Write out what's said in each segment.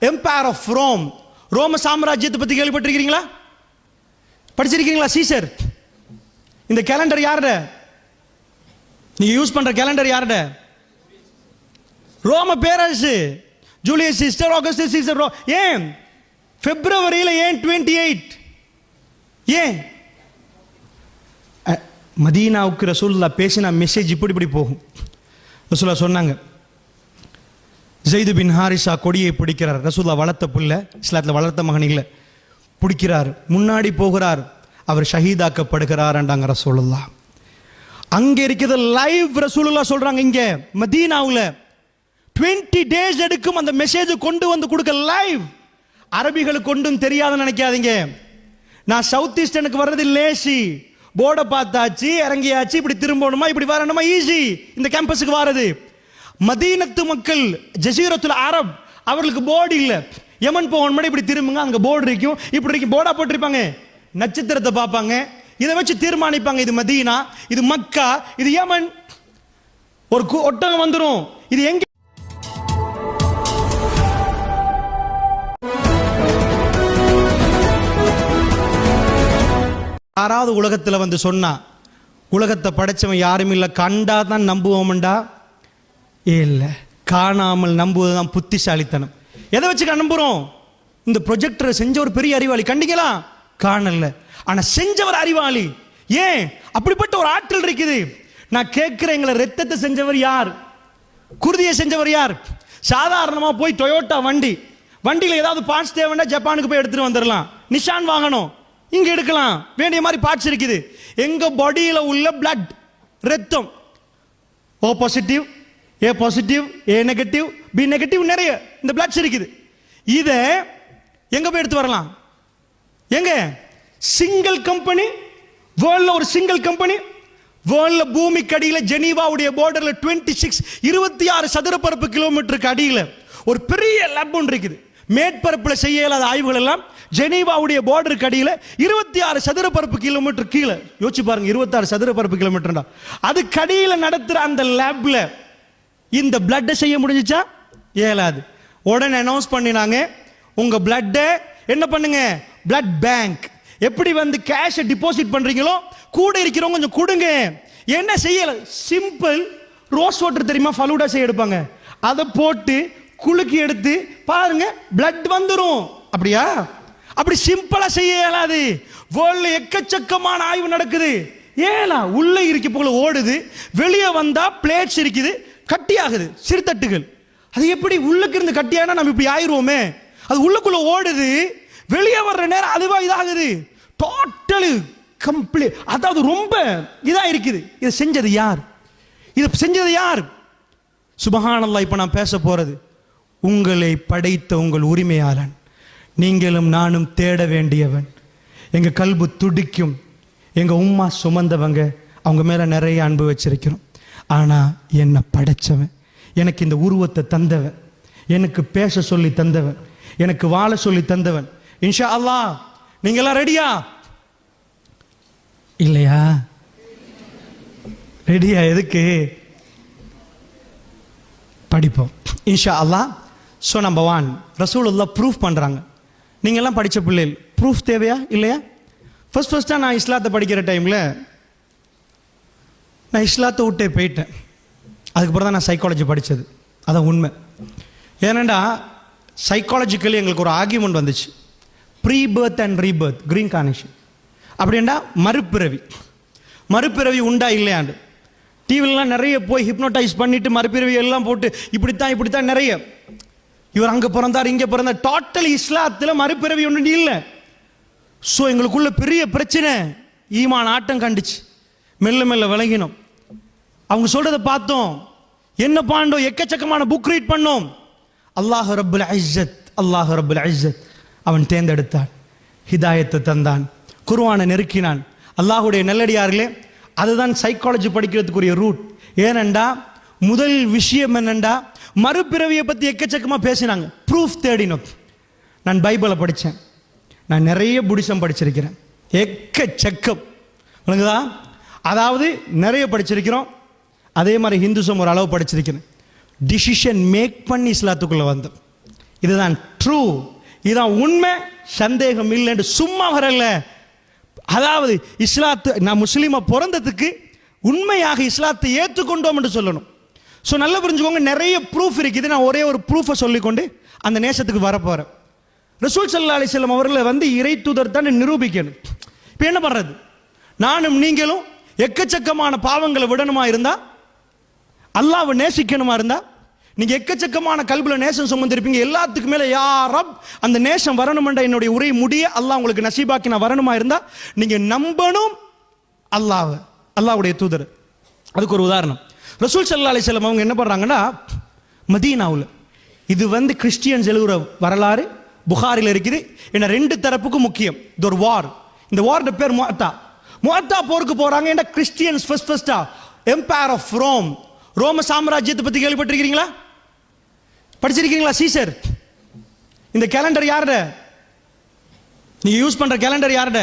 Empire of Rome ரோம சாம்ராஜ்யத்தை பற்றி கேள்விப்பட்டிருக்கீங்களா படிச்சிருக்கீங்களா சீசர் இந்த கேலண்டர் யாரோட? நீங்கள் யூஸ் பண்ணுற கேலண்டர் யாரோட? ரோம பேரரசு. ஜூலியஸ் சிஸ்டர் ஆகஸ்ட் சீசர் ரோ ஏன்? பிப்ரவரியில் ஏன் டுவெண்ட்டி எயிட் ஏன் மதீனாவுக்கு ரசூல்லா பேசினா மெசேஜ் இப்படி இப்படி போகும். ரசூல்லா சொன்னாங்க ஜெயிது பின் ஹாரிஷா கொடியை பிடிக்கிறார். ரசூல்லா வளர்த்த பிள்ளை இஸ்லாத்தில் வளர்த்த மகன் பிடிக்கிறார். முன்னாடி போகிறார். அவர் ஷஹீதாக்கப்படுகிறார்ன்றாங்க ரசூலுல்லா அங்கே இருக்கிறது லைவ் ரசூலுல்லா சொல்கிறாங்க இங்கே மதீனாவில். டுவெண்ட்டி டேஸ் எடுக்கும் அந்த மெசேஜ் கொண்டு வந்து கொடுக்க லைவ் அரபிகளுக்கு கொண்டும் தெரியாதுன்னு நினைக்காதீங்க. நான் சவுத் ஈஸ்டனுக்கு வர்றது லேசி போர்டை பார்த்தாச்சு இறங்கியாச்சு இப்படி திரும்பணுமா இப்படி வரணுமா ஈஸி இந்த கேம்பஸுக்கு வரது. மதீனத்து மக்கள் ஜசீரத்துல அரப் அவர்களுக்கு போர்டு இல்ல. யமன் மட்டும் இப்படி திரும்புங்க அங்கே போர்டு இருக்கும். இப்படி இருக்கும் போர்டா போட்டிருப்பாங்க. நட்சத்திரத்தை பார்ப்பாங்க. இதை வச்சு தீர்மானிப்பாங்க. இது மதீனா இது மக்கா இது யமன். ஒரு ஒட்டகம் வந்துடும் இது எங்க யாராவது உலகத்தில் வந்து சொன்னா உலகத்தை படைச்சவன் யாரும் இல்லை. கண்டா தான் நம்புவோம்டா. இல்லை. காணாமல் நம்புவதுதான் புத்திசாலித்தனம். எதை வச்சு நம்புறோம்? இந்த ப்ரொஜெக்டரை செஞ்ச ஒரு பெரிய அறிவாளி. கண்டிங்களா காணல ஆனா செஞ்சவர் அறிவாளி. ஏன்? அப்படிப்பட்ட ஒரு ஆற்றல் இருக்குது. நான் கேட்குற எங்களை ரத்தத்தை செஞ்சவர் யார்? குருதியை செஞ்சவர் யார்? சாதாரணமா போய் டொயோட்டா வண்டி. வண்டியில் ஏதாவது பார்ட்ஸ் தேவைன்னா ஜப்பானுக்கு போய் எடுத்துட்டு வந்துடலாம் நிஷான் வாங்கணும். இங்க எடுக்கலாம். வேண்டிய மாதிரி பார்ட்ஸ் இருக்குது. எங்க பாடியில் உள்ள பிளட் ரத்தம். O positive A positive A negative B negative நிறைய. இந்த பிளட்ஸ் இருக்குது இதை எங்க போய் எடுத்து வரலாம்? எங்க? சிங்கிள் கம்பெனி வேர்ல்ட்ல ஒரு சிங்கிள் கம்பெனி வேர்ல்ட்ல பூமிக்கு அடியில் ஜெனீவாவுடைய பார்டரில் டுவெண்ட்டி சிக்ஸ் இருபத்தி ஆறு சதுரப்பரப்பு கிலோமீட்டருக்கு அடியில் ஒரு பெரிய லேப் ஒன்று இருக்குது. மேற்பரப்பில் செய்ய இயலாத ஆய்வுகள் எல்லாம் ஜெனீவாவுடைய பார்டருக்கு அடியில் இருபத்தி ஆறு சதுரப்பரப்பு கிலோமீட்டர் கீழே. யோசிச்சு பாருங்க இருபத்தாறு சதுரப்பரப்பு கிலோமீட்டர்டா அதுக்கு கடியில் நடத்துகிற அந்த லேப்ல இந்த பிளட்டை செய்ய முடிஞ்சிச்சா? இயலாது. உடனே அனௌன்ஸ் பண்ணினாங்க. உங்கள் பிளட்டை என்ன பண்ணுங்க? பிளட் பேங்க் எப்படி வந்து கேஷை டிபாசிட் பண்ணுறீங்களோ கூட இருக்கிறவங்க கொஞ்சம் கொடுங்க. என்ன செய்யலை? சிம்பிள் ரோஸ் வாட்டர் தெரியுமா? ஃபலூடா செய்ய எடுப்பாங்க. அதை போட்டு குலுக்கி எடுத்து பாருங்க பிளட் வந்துடும் அப்படியா? அப்படி சிம்பிளாக செய்ய இயலாது. வேர்ல்டு எக்கச்சக்கமான ஆய்வு நடக்குது. ஏலா உள்ளே இருக்க போல ஓடுது. வெளியே வந்தால் பிளேட்ஸ் இருக்குது. கட்டியாகுது சிறுத்தட்டுகள் அது எப்படி உள்ளுக்கு இருந்து கட்டியானா நம்ம இப்படி ஆயிடுவோமே? அது உள்ளுக்குள்ள ஓடுது வெளியே வர்ற நேரம் அதுவா இதாகுது. டோட்டலு கம்ப்ளீட் அதாவது ரொம்ப இதாக இருக்குது. இதை செஞ்சது யார்? இதை செஞ்சது யார்? சுபகானல்லா இப்போ நான் பேச போகிறது உங்களை படைத்த உங்கள் உரிமையாளன். நீங்களும் நானும் தேட வேண்டியவன். எங்கள் கல்பு துடிக்கும். எங்கள் உம்மா சுமந்தவங்க. அவங்க மேலே நிறைய அன்பு வச்சிருக்கிறோம். ஆனால் என்னை படைச்சவன். எனக்கு இந்த உருவத்தை தந்தவன். எனக்கு பேச சொல்லி தந்தவன். எனக்கு வாழ சொல்லி தந்தவன். இன்ஷா அல்லா நீங்களாம் ரெடியா இல்லையா? ரெடியா எதுக்கு? படிப்போம். இன்ஷா அல்லா ஸோ நம்பர் ஒன் ரசூலுல்லா ப்ரூஃப் பண்ணுறாங்க நீங்கள்லாம் படித்த பிள்ளைகள் ப்ரூஃப் தேவையா? இல்லையா? ஃபஸ்ட் ஃபர்ஸ்ட்டாக நான் இஸ்லாத்தை படிக்கிற டைமில் நான் இஸ்லாத்தை விட்டே போயிட்டேன். அதுக்கப்புறம் தான் நான் சைக்காலஜி படித்தது அதான் உண்மை. ஏனண்டா சைக்காலஜிக்கலி எங்களுக்கு ஒரு ஆர்கியூமெண்ட் வந்துச்சு. Pre birth and rebirth green connection அப்படின்னா மறுபிறவி. மறுபிறவி உண்டா இல்லையாண்டு. டிவிலலாம் நிறைய போய் ஹிப்னோட்டைஸ் பண்ணிட்டு மறுபிறவி எல்லாம் போட்டு இப்படித்தான் இப்படித்தான் நிறைய. இவர் அங்கே பிறந்தார் இங்கே பிறந்தார். டோட்டல் இஸ்லாத்தில் மறுபிறவி ஒன்று இல்லை. ஸோ எங்களுக்குள்ள பெரிய பிரச்சனை. ஈமான் ஆட்டம் கண்டுச்சு. மெல்ல மெல்ல விளங்கினோம் அவங்க சொல்றதை பார்த்தோம். என்ன பாண்டோம்? எக்கச்சக்கமான புக் ரீட் பண்ணோம். அல்லாஹ் ரபுல் ஐஸத் அல்லாஹ் ரபுல் ஐஸத் அவன் தேர்ந்தெடுத்தான். ஹிதாயத்தை தந்தான். குருவானை நெருக்கினான். அல்லாஹுடைய நல்லடியார்களே அதுதான் சைக்காலஜி படிக்கிறதுக்குரிய ரூட் ஏனண்டா முதல் விஷயம் என்னண்டா மறுபிறவியை பற்றி எக்கச்சக்கமாக பேசினாங்க. ப்ரூஃப் தேடினோம். நான் பைபிளை படித்தேன். நான் நிறைய புடிசம் படிச்சிருக்கிறேன். எக்கச்சக்கம். விளங்குதா? அதாவது நிறைய படிச்சிருக்கிறோம். அதே மாதிரி ஹிந்துசம் ஒரு அளவு படிச்சிருக்கிறேன். டிசிஷன் மேக் பண்ணி இஸ்லாத்துக்குள்ளே வந்தோம் இதுதான் ட்ரூ இதுதான் உண்மை. சந்தேகம் இல்லைன்னு சும்மா வரல. அதாவது இஸ்லாத்து நான் முஸ்லீமை பிறந்ததுக்கு உண்மையாக இஸ்லாத்தை ஏற்றுக்கொண்டோம் என்று சொல்லணும். ஸோ நல்லா புரிஞ்சுக்கோங்க நிறைய ப்ரூஃப் இருக்குது. நான் ஒரே ஒரு ப்ரூஃபை சொல்லிக்கொண்டு அந்த நேசத்துக்கு வரப்போகிறேன் ரசூல் சல்லா அலிஸ்லாம் அவர்களை வந்து இறை தூதர் தான் நிரூபிக்கணும். இப்போ என்ன பண்ணுறது நானும் நீங்களும் எக்கச்சக்கமான பாவங்களை விடணுமா இருந்தா? அல்லாவை நேசிக்கணுமா இருந்தா? நீங்க எக்கச்சக்கமான கல்வில நேசம் சுமந்திருப்பீங்க. எல்லாத்துக்கு மேல யாரப் அந்த நேசம் வரணுமென்ற என்னுடைய உரை முடிய அல்லாஹ் உங்களுக்கு நசீபாக்கி நான் வரணுமா இருந்தா? நீங்க நம்பணும் அல்லாஹ் அல்லாவுடைய தூதர். அதுக்கு ஒரு உதாரணம். ரசூல் சல்லா அலிஸ்லாம் அவங்க என்ன பண்றாங்கன்னா மதீனாவில் இது வந்து கிறிஸ்டியன்ஸ் எழுதுற வரலாறு புகாரில் இருக்குது. ஏன்னா ரெண்டு தரப்புக்கும் முக்கியம். இது ஒரு வார் இந்த வார்ட பேர் முஅத்தா. முகத்தா போருக்கு போறாங்க. ஏன்னா கிறிஸ்டியன்ஸ் ஃபர்ஸ்ட் ஃபர்ஸ்டா எம்பையர் ஆஃப் ரோம் ரோம சாம்ராஜ்யத்தை பத்தி கேள்விப்பட்டிருக்கிறீங்களா? படிச்சிருக்கீங்களா சீசர்? இந்த கேலண்டர் யாருட? நீங்க யூஸ் பண்ற கேலண்டர் யாருட?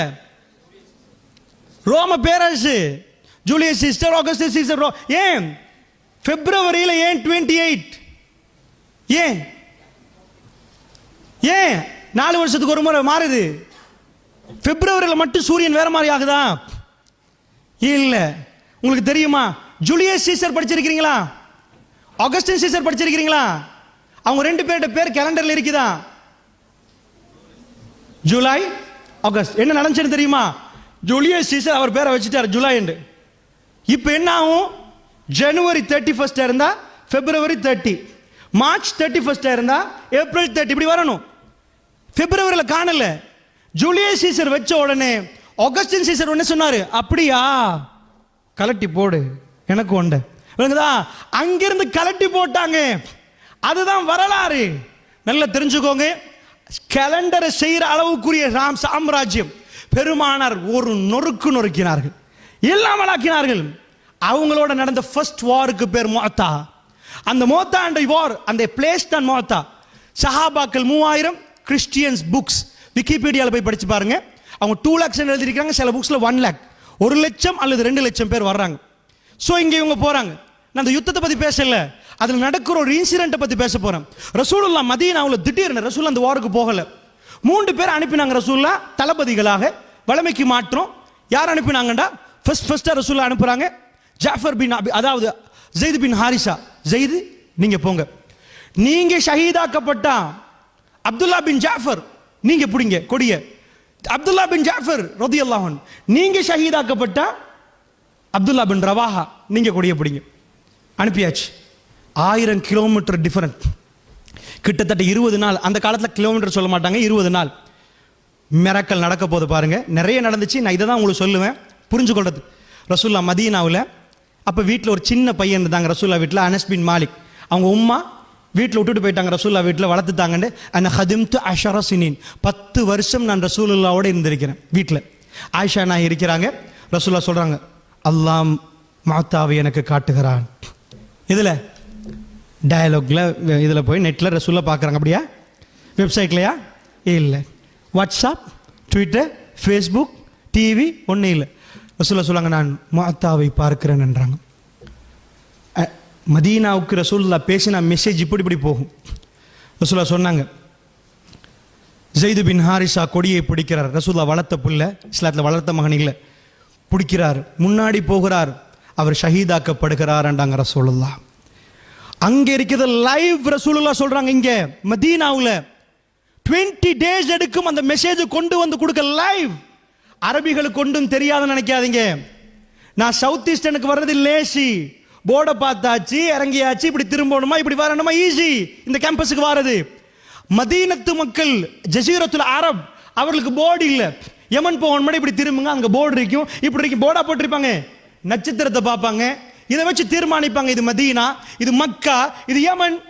ரோம பேரரசு. ஜூலியஸ் சிஸ்டர் ஆகஸ்ட் சீசர் ரோ ஏன்? பிப்ரவரியில் ஏன் டுவெண்ட்டி எயிட் ஏன்? ஏன்? நாலு வருஷத்துக்கு ஒரு முறை மாறுது. பிப்ரவரியில் மட்டும் சூரியன் வேற மாதிரி ஆகுதா? இல்லை. உங்களுக்கு தெரியுமா? ஜூலியஸ் சீசர் படிச்சிருக்கிறீங்களா? ஆகஸ்டின் சீசர் படிச்சிருக்கிறீங்களா? அவங்க ரெண்டு பேர்கிட்ட பேர் கேலண்டரில் இருக்குதா? July August. என்ன நடந்துச்சுன்னு தெரியுமா? ஜூலியஸ் சீசர் அவர் பேரை வச்சுட்டார் ஜூலை என்று. இப்போ என்ன ஆகும்? ஜனவரி தேர்ட்டி ஃபர்ஸ்டா இருந்தா பிப்ரவரி தேர்ட்டி மார்ச் தேர்ட்டி ஃபர்ஸ்டா இருந்தா ஏப்ரல் தேர்ட்டி இப்படி வரணும். பிப்ரவரியில் காணலை. ஜூலியஸ் சீசர் வச்ச உடனே ஆகஸ்டின் சீசர் ஒன்று சொன்னார் அப்படியா? கலட்டி போடு எனக்கு உண்டு. விளங்குதா? அங்கிருந்து கலட்டி போட்டாங்க. அதுதான் வரலாறு. நல்லா தெரிஞ்சுக்கோங்க. கேலண்டரை செய்கிற அளவுக்குரிய ராம் சாம்ராஜ்யம் பெருமானார் ஒரு நொறுக்கு நொறுக்கினார்கள். இல்லாமலாக்கினார்கள் அவங்களோட நடந்த ஃபர்ஸ்ட் வாருக்கு பேர் மோத்தா. அந்த மோத்தா அண்ட் வார் அந்த பிளேஸ் தான் மோத்தா. சஹாபாக்கள் மூவாயிரம் கிறிஸ்டியன்ஸ் புக்ஸ் விக்கிபீடியாவில் போய் படித்து பாருங்க. அவங்க டூ லேக்ஸ் எழுதியிருக்காங்க சில புக்ஸில் ஒன் லேக் ஒரு லட்சம் அல்லது ரெண்டு லட்சம் பேர் வர்றாங்க. ஸோ இங்கே இவங்க போகிறாங்க நான் அந்த யுத்தத்தை பற்றி பேசல. அதில் நடக்கிற ஒரு இன்சிடென்ட்டை பற்றி பேச போகிறேன் ரசூலுல்லா மதீனாவில் திடீர்னு ரசூல் அந்த வாருக்கு போகலை. மூன்று பேர் அனுப்பினாங்க ரசூல்லா தளபதிகளாக வளமைக்கு மாற்றம். யார் அனுப்பினாங்கடா ஃபர்ஸ்ட் ஃபஸ்ட்டாக ரசூல்லா அனுப்புகிறாங்க ஜாஃபர் பின் அபி அதாவது ஜெயித் பின் ஹாரிசா. ஜெயிது நீங்கள் போங்க. நீங்கள் ஷஹீதாக்கப்பட்டா அப்துல்லா பின் ஜாஃபர். நீங்க பிடிங்க கொடிய. அப்துல்லா பின் ஜாஃபர் ரதியல்லாஹன் நீங்க ஷஹீதாக்கப்பட்டா அப்துல்லா பின் ரவாஹா நீங்க கொடிய பிடிங்க. அனுப்பியாச்சு. ஆயிரம் கிலோமீட்டர் டிஃபரண்ட் கிட்டத்தட்ட இருபது நாள் அந்த காலத்தில் கிலோமீட்டர் சொல்ல மாட்டாங்க இருபது நாள். மிரக்கல் நடக்க போது பாருங்க. நிறைய நடந்துச்சு. நான் இதை தான் உங்களுக்கு சொல்லுவேன். புரிஞ்சு கொள்றது ரசூல்லா மதீனாவில் அப்போ வீட்டில் ஒரு சின்ன பையன் இருந்தாங்க ரசூல்லா வீட்டில் அனஸ்பின் மாலிக். அவங்க உம்மா வீட்டில் விட்டுட்டு போயிட்டாங்க ரசூல்லா வீட்டில் வளர்த்துட்டாங்கன்னு அந்த ஹதிம்து அஷர சினின். பத்து வருஷம் நான் ரசூலுல்லாவோட இருந்திருக்கிறேன் வீட்டில் ஆயிஷா நான் இருக்கிறாங்க ரசூல்லா சொல்கிறாங்க அல்லாம் மாத்தாவை எனக்கு காட்டுகிறான். இதில் டயலாகில் இதில் போய் நெட்டில் ரசூல்லா பார்க்குறாங்க அப்படியா? வெப்சைட்லையா இல்லை. வாட்ஸ்அப் ட்விட்டர் ஃபேஸ்புக் டிவி ஒன்றும் இல்லை. ரசூல்லா சொல்லுவாங்க நான் மாத்தாவை பார்க்கிறேன் என்றாங்க. மதீனாவுக்கு ரசூல்லா பேசின மெசேஜ் இப்படி இப்படி போகும். ரசூல்லா சொன்னாங்க ஜெய்து பின் ஹாரிஷா கொடியை பிடிக்கிறார். ரசூல்லா வளர்த்த புள்ள இஸ்லாத்தில் வளர்த்த மகன் இல்லை. பிடிக்கிறார் முன்னாடி போகிறார் அவர் ஷஹீதாக்கப்படுகிறார்ன்றாங்க ரசூலுல்லா அங்கே இருக்கிறது லைவ் ரசூலுல்லா சொல்கிறாங்க இங்கே மதீனாவில் டுவெண்ட்டி டேஸ் எடுக்கும் அந்த மெசேஜ் கொண்டு வந்து கொடுக்க லைவ் அரபிகளுக்கு ஒன்றும் தெரியாதுன்னு நினைக்காதீங்க. நான் சவுத் ஈஸ்டனுக்கு வர்றது லேசி. போர்டை பார்த்தாச்சு இறங்கியாச்சு இப்படி திரும்பணுமா இப்படி வரணுமா? ஈஸி இந்த கேம்பஸுக்கு வாரது. மதீனத்து மக்கள் ஜசீரத்துல அரப் அவர்களுக்கு போர்டு இல்லை. யமன் போகணும் முன்னாடி இப்படி திரும்புங்க அங்க போர்டு இருக்கும். இப்படி இருக்கும் போர்டா போட்டிருப்பாங்க. நட்சத்திரத்தை பார்ப்பாங்க. இதை வச்சு தீர்மானிப்பாங்க. இது மதீனா இது மக்கா இது யமன்.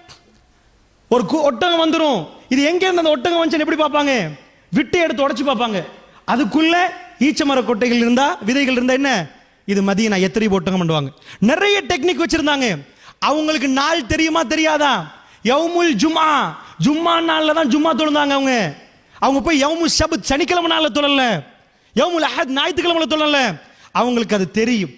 ஒரு கு- ஒட்டகம் வந்துடும் இது எங்க இருந்து அந்த ஒட்டகம் வந்து எப்படி பார்ப்பாங்க? விட்டு எடுத்து உடச்சு பார்ப்பாங்க. அதுக்குள்ள ஈச்சமர கொட்டைகள் இருந்தா விதைகள் இருந்தா என்ன? இது மதியனா எத்திரி ஒட்டகம் பண்ணுவாங்க. நிறைய டெக்னிக் வச்சிருந்தாங்க. அவங்களுக்கு நாள் தெரியுமா தெரியாதா? யவுமுல் ஜும்மா. ஜும்மா நாளில் தான் ஜும்மா தொழுந்தாங்க அவங்க. அவங்க போய் யவுமு சபத் சனிக்கிழமை நாளில் தொழல. யவுமுல் அஹத் ஞாயிற்றுக்கிழமை தொழல. அவங்களுக்கு அது தெரியும்.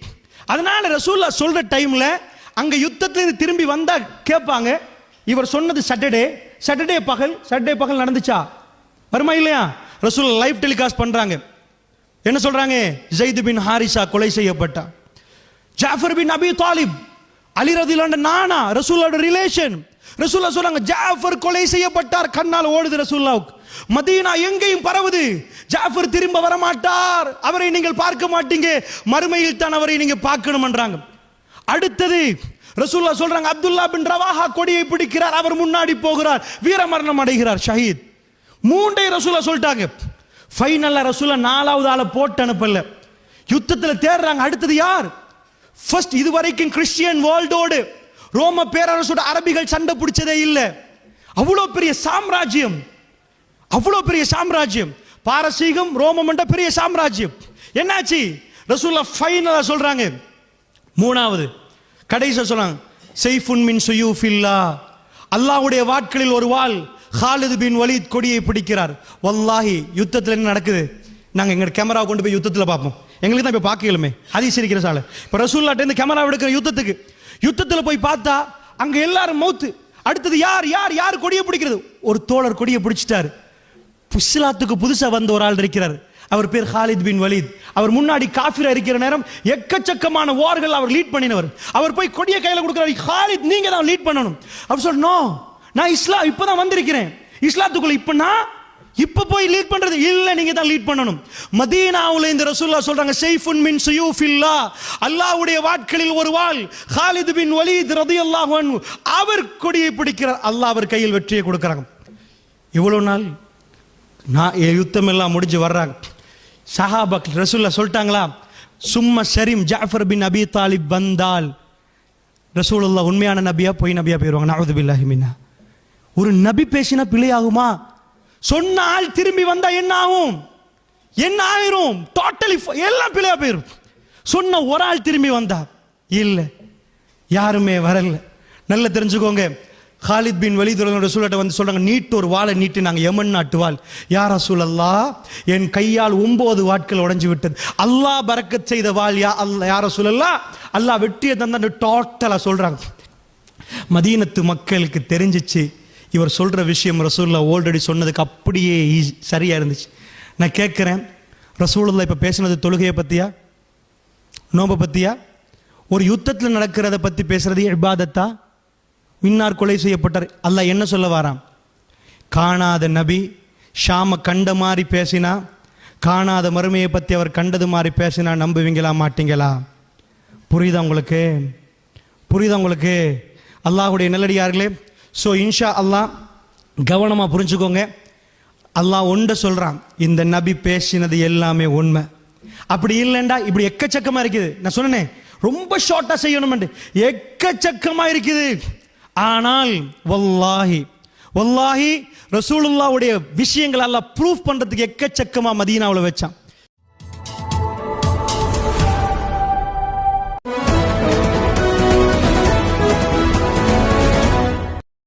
அதனால ரசூல்லா சொல்ற டைம்ல அங்க யுத்தத்திலிருந்து திரும்பி வந்தா கேட்பாங்க. இவர் சொன்னது சாட்டர்டே சாட்டர்டே பகல் சாட்டர்டே பகல் நடந்துச்சா? வருமா இல்லையா? ரசூல் லைவ் டெலிகாஸ்ட் பண்றாங்க. என்ன சொல்றாங்க? ஜெயித் பின் ஹாரிசா கொலை செய்யப்பட்டான் ஜாஃபர் பின் அபி தாலிப் அலிரதிலாண்ட நானா ரசூலோட ரிலேஷன் ரசூல்லா சொல்றாங்க ஜாஃபர் கொலை செய்யப்பட்டார் கண்ணால் ஓடுது ரசூல்லாவுக்கு மதீனா எங்கேயும் பரவுது. ஜாஃபர் திரும்ப வர மாட்டார் அவரை நீங்கள் பார்க்க மாட்டீங்க. மறுமையில் தான் அவரை நீங்க பார்க்கணும்ன்றாங்க. அடுத்தது ரசூல்லா சொல்றாங்க அப்துல்லா பின் ரவாஹா கொடியை பிடிக்கிறார். அவர் முன்னாடி போகிறார். வீரமரணம் அடைகிறார் ஷஹீத். மூண்டை ரசூலா சொல்லிட்டாங்க. ஃபைனல்ல ரசூலை நாலாவது ஆளை போட்டு அனுப்பல. யுத்தத்தில் தேடுறாங்க அடுத்தது யார்? ஃபர்ஸ்ட் இது வரைக்கும் கிறிஸ்டியன் வேர்ல்டோடு ரோம பேரரசோட அரபிகள் சண்டை பிடிச்சதே இல்லை. அவ்வளோ பெரிய சாம்ராஜ்யம். அவ்வளோ பெரிய சாம்ராஜ்யம். பாரசீகம் ரோமம் என்ற பெரிய சாம்ராஜ்யம். என்னாச்சு? ரசூல்லா ஃபைனலாக சொல்றாங்க. மூணாவது கடைசியா சொல்றாங்க செய்ஃபுன் மின் சுயூஃபில்லா. அல்லாஹ்வுடைய வாட்களில் ஒரு வாள் ஹாலிது பின் வலித் கொடியை பிடிக்கிறார். வல்லாஹி யுத்தத்தில் என்ன நடக்குது? நாங்கள் எங்கள் கேமரா கொண்டு போய் யுத்தத்தில் பார்ப்போம். எங்களுக்கு தான் இப்போ பார்க்கலுமே. அதிசரிக்கிற இருக்கிற சாலை. இப்போ ரசூல்லாட்டேருந்து கேமரா எடுக்கிற யுத்தத்துக்கு. யுத்தத்தில் போய் பார்த்தா அங்கே எல்லாரும் மௌத்து. அடுத்தது யார் யார் யார் கொடியை பிடிக்கிறது? ஒரு தோழர் கொடியை பிடிச்சிட்டாரு. புஸ்லாத்துக்கு புதுசாக வந்த ஒரு ஆள் இருக்கிறார். அவர் பேர் ஹாலித் பின் வலீத் அவர் முன்னாடி காஃபிரா இருக்கிற நேரம் எக்கச்சக்கமான வார்கள் அவர் லீட் பண்ணினவர். அவர் போய் கொடிய கையில் கொடுக்குறாரு. ஹாலித் நீங்க தான் லீட் பண்ணணும். அவர் சொன்ன நான் இஸ்லாம் இப்பதான் வந்திருக்கிறேன். இஸ்லாத்துக்குள்ள இப்போ நான் இப்போ போய் லீட் பண்றது இல்ல நீங்க தான் லீட் பண்ணணும். மதீனாவுல இந்த ரசூல்லா சொல்றாங்க செய்ஃபுன் மின் சுயூஃபில்லா அல்லாஹ்வுடைய வாட்களில் ஒரு வாள் ஹாலிது பின் வலீத் ரலியல்லாஹு அன்ஹு. அவர் கொடியை பிடிக்கிறார் அல்லாஹ் அவர் கையில் வெற்றியை கொடுக்குறாங்க. இவ்வளோ நாள் நான் யுத்தம் எல்லாம் முடிஞ்சு வர்றாங்க. சஹாபக் ரசூல்லா சொல்லிட்டாங்களா சும்மா ஷரீம் ஜாஃபர் பின் அபி தாலிப் வந்தால் ரசூலுல்லா உண்மையான நபியா பொய் நபியா போயிருவாங்க. நவது பில்லாஹி ஒரு நபி பேசினா பிழையாகுமா? சொன்னால் திரும்பி வந்தா என்ன ஆகும் என்ன ஆயிரும் டோட்டலி எல்லாம் பிழையா போயிரும். சொன்ன ஒரு ஆள் திரும்பி வந்தா. இல்ல. யாருமே வரல. நல்லா தெரிஞ்சுக்கோங்க. ஹாலித் பின் வலிதுரனோட சூழட்ட வந்து சொல்றாங்க நீட்டு ஒரு வாளை நீட்டு நாங்கள் எமன் நாட்டு வாள். யாரா சூழல்லா என் கையால் ஒன்பது வாட்கள் உடஞ்சி விட்டது. அல்லாஹ் பறக்க செய்த வாள் யா அல்ல யாரா சூழல்லா அல்லாஹ் வெற்றியை தந்தான்னு டோட்டலாக சொல்றாங்க. மதீனத்து மக்களுக்கு தெரிஞ்சிச்சு. இவர் சொல்கிற விஷயம் ரசூல்லா ஆல்ரெடி சொன்னதுக்கு அப்படியே ஈஸி- சரியாக இருந்துச்சு. நான் கேட்குறேன் ரசூலுல்லா இப்போ பேசுனது தொழுகையை பற்றியா நோம்பை பற்றியா ஒரு யுத்தத்தில் நடக்கிறத பற்றி பேசுகிறது இபாதத்தா? மின்னார் கொலை செய்யப்பட்டார். அல்லாஹ் என்ன சொல்ல வாராம் காணாத நபி ஷாம கண்ட மாதிரி பேசினா காணாத மறுமையை பற்றி அவர் கண்டது மாதிரி பேசினா நம்புவீங்களா மாட்டீங்களா? புரியுதா உங்களுக்கு? புரியுதா உங்களுக்கு? அல்லாஹுடைய நல்லடியார்களே ஸோ இன்ஷா அல்லாஹ் கவனமாக புரிஞ்சுக்கோங்க. அல்லாஹ் ஒன்றை சொல்கிறான் இந்த நபி பேசினது எல்லாமே உண்மை. அப்படி இல்லைண்டா இப்படி எக்கச்சக்கமாக இருக்குது. நான் சொன்னேனே ரொம்ப ஷார்ட்டாக செய்யணுமெண்டு. எக்கச்சக்கமாக இருக்குது. ஆனால் வல்லாஹி வல்லாஹி ரசூலுல்லாவுடைய விஷயங்கள் எல்லாம் ப்ரூஃப் பண்ணுறதுக்கு எக்கச்சக்கமாக மதீனாவில் வச்சான்.